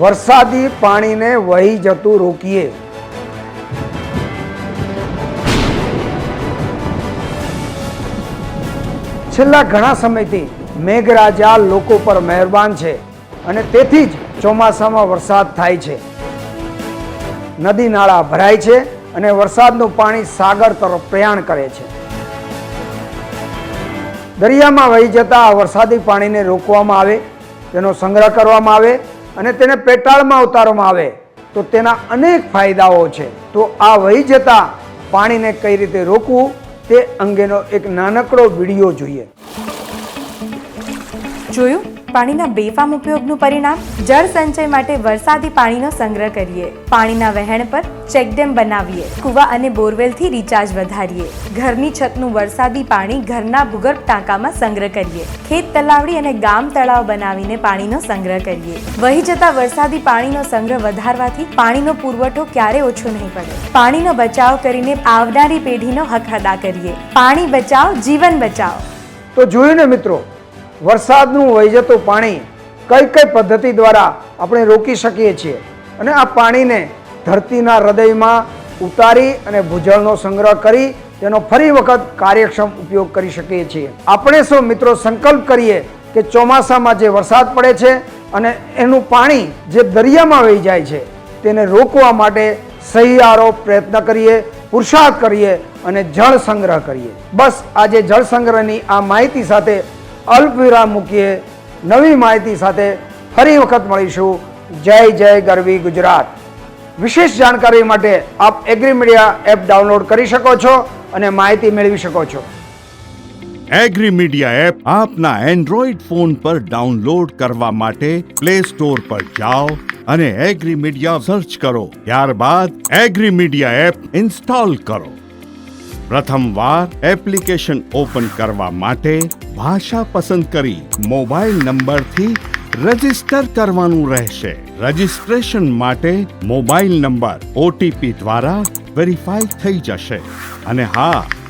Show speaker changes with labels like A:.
A: વરસાદી પાણીને વહી જતું રોકીએ. છેલ્લા ઘણા સમયથી મેઘરાજા લોકો પર મહેરબાન છે અને તેથી જ ચોમાસામાં વરસાદ થાય છે. નદી નાળા ભરાય છે અને વરસાદનું પાણી સાગર તરફ પ્રયાણ કરે છે. દરિયામાં વહી જતા આ વરસાદી પાણીને રોકવામાં આવે, તેનો સંગ્રહ કરવામાં આવે અને તેને પેટાળમાં ઉતારવામાં આવે, તો તેના અનેક ફાયદાઓ છે. તો આ વહી જતા પાણીને કઈ રીતે રોકવું, તે અંગેનો એક નાનકડો વીડિયો જોઈએ.
B: જોયું? પાણીના બેફામ ઉપયોગનું પરિણામ, જળ સંચય માટે વરસાદી પાણીનો સંગ્રહ કરીએ. પાણીના વહેણ પર ચેકડેમ બનાવીએ. કુવા અને બોરવેલથી રિચાર્જ વધારીએ. ઘરની છતનું વરસાદી પાણી ઘરના ભૂગર્ભ ટાંકામાં સંગ્રહ કરીએ. ખેત તલાવડી અને ગામ તળાવ બનાવીને પાણીનો સંગ્રહ કરીએ. વહી જતા વરસાદી પાણીનો સંગ્રહ વધારવાથી પાણીનો પુરવઠો ક્યારે ઓછો નહીં પડે. પાણીનો બચાવ કરીને આવનારી પેઢીનો હક અદા કરીએ. પાણી બચાવ, જીવન બચાવ.
A: તો જોયું ને મિત્રો વરસાદનું વહી જતું પાણી કઈ કઈ પદ્ધતિ દ્વારા આપણે રોકી શકીએ છીએ? અને આ પાણીને ધરતીના હૃદયમાં ઉતારી અને ભૂજળનો સંગ્રહ કરી તેનો ફરી વખત કાર્યક્ષમ ઉપયોગ કરી શકીએ છીએ. આપણે સૌ મિત્રો સંકલ્પ કરીએ કે ચોમાસામાં જે વરસાદ પડે છે અને એનું પાણી જે દરિયામાં વહી જાય છે, તેને રોકવા માટે સહિયારો પ્રયત્ન કરીએ પુરુષાર્થ કરીએ અને જળ સંગ્રહ કરીએ. બસ આજે જળ સંગ્રહની આ માહિતી સાથે અલ્પ વિરામ મૂકીએ. નવી માહિતી સાથે ફરી વખત મળીશું. જય જય, ગરવી ગુજરાત. વિશેષ જાણકારી માટે આપ એગ્રી મીડિયા એપ ડાઉનલોડ કરી શકો છો અને માહિતી મેળવી શકો છો.
C: એગ્રી મીડિયા એપ આપના એન્ડ્રોઈડ ફોન પર ડાઉનલોડ કરવા માટે પ્લે સ્ટોર પર જાઓ અને એગ્રી મીડિયા સર્ચ કરો. ત્યારબાદ એગ્રી મીડિયા એપ ઇન્સ્ટોલ કરો. પ્રથમ વાર એપ્લિકેશન ઓપન કરવા માટે ભાષા પસંદ કરી મોબાઈલ નંબરથી રજિસ્ટર કરવાનું રહેશે. રજીસ્ટ્રેશન માટે મોબાઈલ નંબર ઓટીપી દ્વારા વેરીફાઈ થઈ જશે. અને હા